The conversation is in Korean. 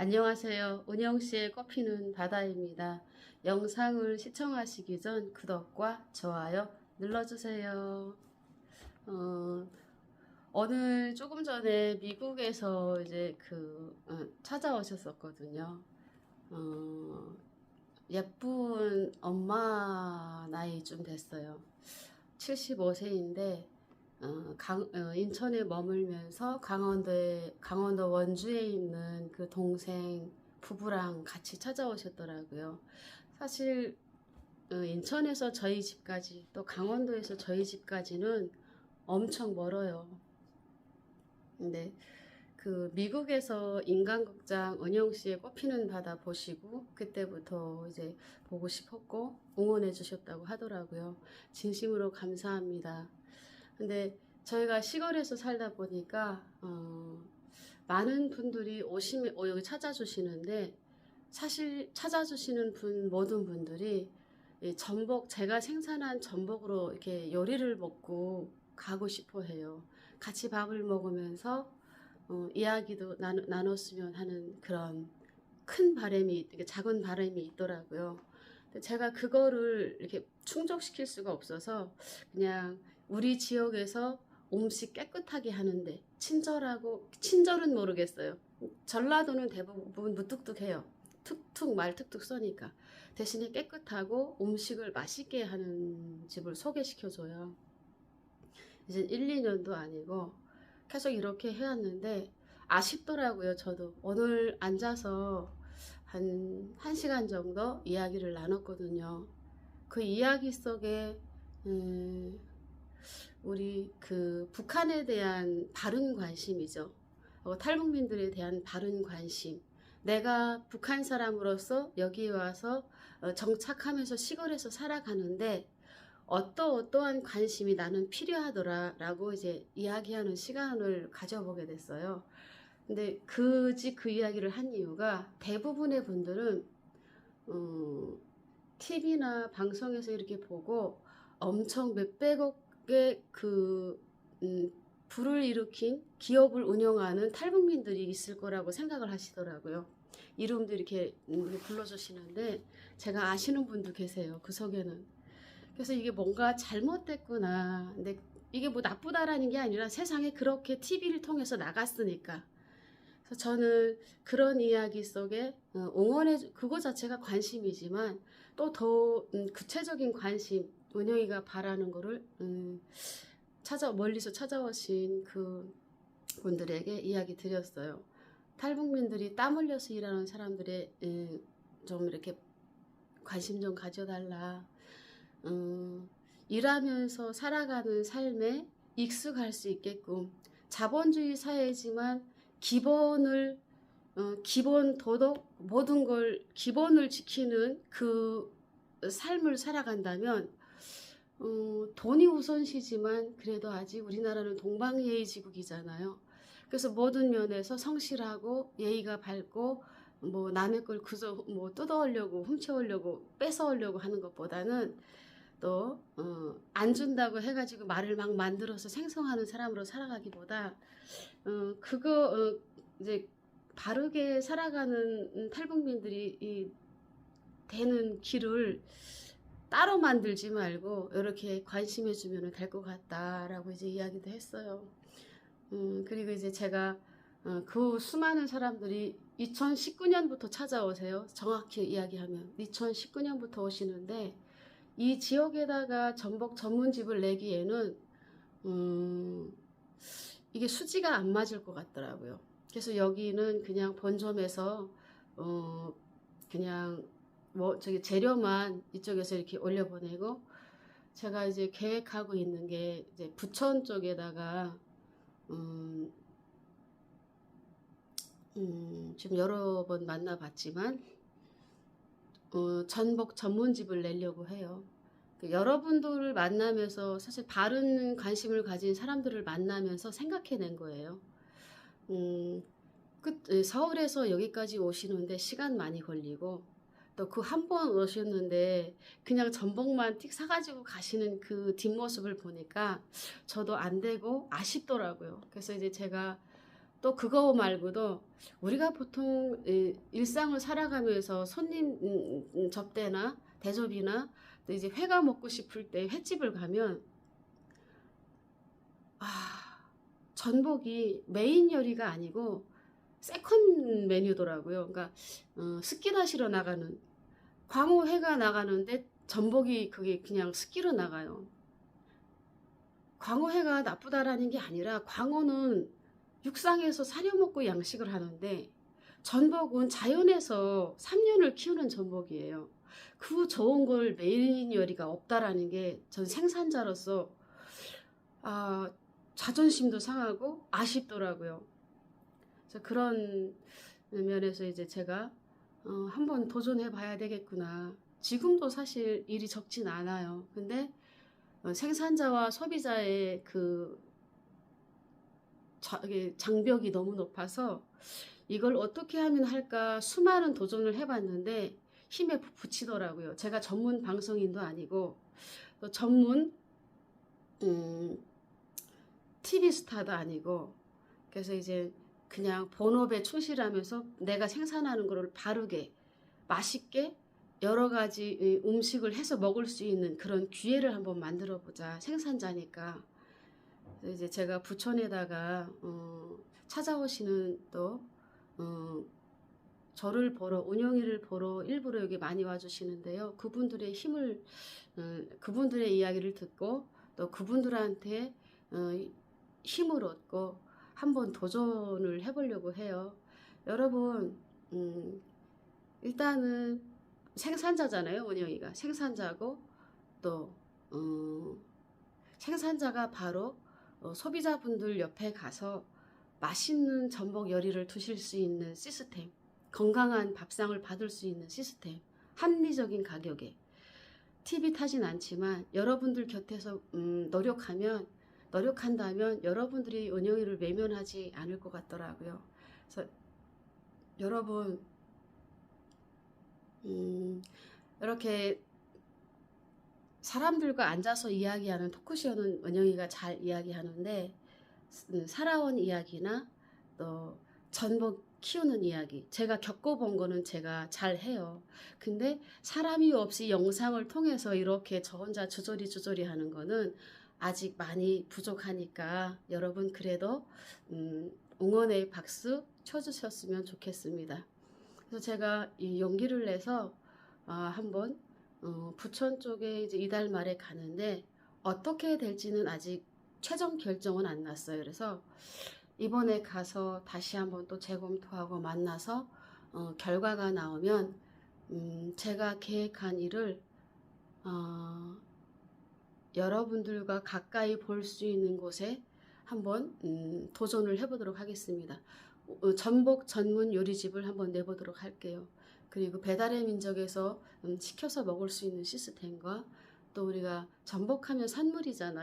안녕하세요. 은영씨의 커피는 바다입니다. 영상을 시청하시기 전 구독과 좋아요 눌러주세요. 어, 오늘 조금 전에 미국에서 이제 그 어, 찾아오셨었거든요. 어, 예쁜 엄마 나이 좀 됐어요. 75세인데 어, 강, 어, 인천에 머물면서 강원도에 강원도 원주에 있는 그 동생 부부랑 같이 찾아오셨더라고요. 사실 어, 인천에서 저희 집까지 또 강원도에서 저희 집까지는 엄청 멀어요. 근데 그 미국에서 인간극장 은영 씨의 꽃피는 바다 보시고 그때부터 이제 보고 싶었고 응원해 주셨다고 하더라고요. 진심으로 감사합니다. 근데 저희가 시골에서 살다 보니까 어, 많은 분들이 오시면 어, 여기 찾아주시는데 사실 찾아주시는 분 모든 분들이 이 전복 제가 생산한 전복으로 이렇게 요리를 먹고 가고 싶어 해요. 같이 밥을 먹으면서 어, 이야기도 나누, 나눴으면 하는 그런 큰 바람이 작은 바람이 있더라고요. 제가 그거를 이렇게 충족시킬 수가 없어서 그냥 우리 지역에서 음식 깨끗하게 하는데 친절하고 친절은 모르겠어요. 전라도는 대부분 무뚝뚝해요. 툭툭 말 툭툭 써니까 대신에 깨끗하고 음식을 맛있게 하는 집을 소개시켜줘요. 이제 1, 2년도 아니고 계속 이렇게 해왔는데 아쉽더라고요. 저도 오늘 앉아서 한 1시간 정도 이야기를 나눴거든요. 그 이야기 속에 음, 우리 그 북한에 대한 바른 관심이죠. 어, 탈북민들에 대한 바른 관심. 내가 북한 사람으로서 여기 와서 어, 정착하면서 시골에서 살아가는데 어떠 어떠한 관심이 나는 필요하더라라고 이제 이야기하는 시간을 가져보게 됐어요. 근데 그지 그 이야기를 한 이유가 대부분의 분들은 어, TV나 방송에서 이렇게 보고 엄청 몇백억 의그 음, 불을 일으킨 기업을 운영하는 탈북민들이 있을 거라고 생각을 하시더라고요. 이름도 이렇게 음, 불러주시는데 제가 아시는 분도 계세요. 그 속에는. 그래서 이게 뭔가 잘못됐구나. 근데 이게 뭐 나쁘다라는 게 아니라 세상에 그렇게 TV를 통해서 나갔으니까. 그래서 저는 그런 이야기 속에 어, 응원해 그거 자체가 관심이지만 또 더 구체적인 관심 은영이가 바라는 거를 음, 찾아 멀리서 찾아오신 그 분들에게 이야기 드렸어요. 탈북민들이 땀 흘려서 일하는 사람들의 음, 좀 이렇게 관심 좀 가져달라. 음, 일하면서 살아가는 삶에 익숙할 수 있게끔 자본주의 사회지만 기본을 어, 기본 도덕 모든 걸 기본을 지키는 그 삶을 살아간다면 어, 돈이 우선시지만 그래도 아직 우리나라는 동방예의 지국이잖아요. 그래서 모든 면에서 성실하고 예의가 밝고 뭐 남의 걸 그저 뭐 뜯어오려고 훔쳐오려고 뺏어오려고 하는 것보다는 또 어, 안 준다고 해가지고 말을 막 만들어서 생성하는 사람으로 살아가기보다 어, 그거 어, 이제 바르게 살아가는 탈북민들이 이 되는 길을 따로 만들지 말고 이렇게 관심해 주면 될 것 같다라고 이제 이야기도 했어요. 음, 그리고 이제 제가 어, 그 수많은 사람들이 2019년부터 찾아오세요. 정확히 이야기하면 2019년부터 오시는데 이 지역에다가 전복 전문집을 내기에는 음, 이게 수지가 안 맞을 것 같더라고요. 그래서 여기는 그냥 본점에서 어, 그냥 뭐 저기 재료만 이쪽에서 이렇게 올려보내고 제가 이제 계획하고 있는 게 이제 부천 쪽에다가 음, 음, 지금 여러 번 만나봤지만 어, 전복 전문집을 내려고 해요. 그 여러분들을 만나면서 사실 바른 관심을 가진 사람들을 만나면서 생각해낸 거예요. 음, 끝, 서울에서 여기까지 오시는데 시간 많이 걸리고 또 그 한 번 오셨는데 그냥 전복만 틱 사가지고 가시는 그 뒷모습을 보니까 저도 안 되고 아쉽더라고요. 그래서 이제 제가 또 그거 말고도 우리가 보통 이, 일상을 살아가면서 손님 음, 음, 접대나 대접이나 또 이제 회가 먹고 싶을 때 횟집을 가면 아 전복이 메인 요리가 아니고 세컨 메뉴더라고요. 그러니까 어, 스키나시러 나가는 광어회가 나가는데 전복이 그게 그냥 스키로 나가요. 광어회가 나쁘다라는 게 아니라 광어는 육상에서 사려먹고 양식을 하는데 전복은 자연에서 3년을 키우는 전복이에요. 그 좋은 걸 요리가 없다라는 게 전 생산자로서 아, 자존심도 상하고 아쉽더라고요. 그래서 그런 면에서 이제 제가 어, 한번 도전해 봐야 되겠구나. 지금도 사실 일이 적진 않아요. 근데 어, 생산자와 소비자의 그 장벽이 너무 높아서 이걸 어떻게 하면 할까 수많은 도전을 해봤는데 힘에 부- 부치더라고요. 제가 전문 방송인도 아니고 또 전문 음, TV 스타도 아니고 그래서 이제 그냥 본업에 충실하면서 내가 생산하는 거를 바르게 맛있게 여러 가지 이 음식을 해서 먹을 수 있는 그런 기회를 한번 만들어 보자. 생산자니까. 이제 제가 부천에다가 어, 찾아오시는 또 어, 저를 보러 운영일을 보러 일부러 여기 많이 와주시는데요. 그분들의 힘을 어, 그분들의 이야기를 듣고 또 그분들한테 어, 힘을 얻고 한번 도전을 해보려고 해요. 여러분, 음, 일단은 생산자잖아요, 원영이가. 생산자고, 또, 어, 생산자가 바로 어, 소비자분들 옆에 가서 맛있는 전복 요리를 드실 수 있는 시스템, 건강한 밥상을 받을 수 있는 시스템, 합리적인 가격에. TV 타진 않지만 여러분들 곁에서 음, 노력하면 노력한다면 여러분들이 은영이를 외면하지 않을 것 같더라고요. 그래서 여러분 음, 이렇게 사람들과 앉아서 이야기하는 토크쇼는 은영이가 잘 이야기하는데 음, 살아온 이야기나 또 전복 키우는 이야기 제가 겪어본 거는 제가 잘 해요. 근데 사람이 없이 영상을 통해서 이렇게 저 혼자 주저리 주저리 하는 거는 아직 많이 부족하니까 여러분 그래도 음, 응원의 박수 쳐주셨으면 좋겠습니다. 그래서 제가 이 용기를 내서 아, 한번 어, 부천 쪽에 이제 이달 말에 가는데 어떻게 될지는 아직 최종 결정은 안 났어요. 그래서 이번에 가서 다시 한번 또 재검토하고 만나서 어, 결과가 나오면 음, 제가 계획한 일을 어, 여러분들과 가까이 볼 수 있는 곳에 한번 음, 도전을 해보도록 하겠습니다. 어, 전복 전문 요리집을 한번 내보도록 할게요. 그리고 배달의 민족에서 음, 시켜서 먹을 수 있는 시스템과 또 우리가 전복하면 산물이잖아요.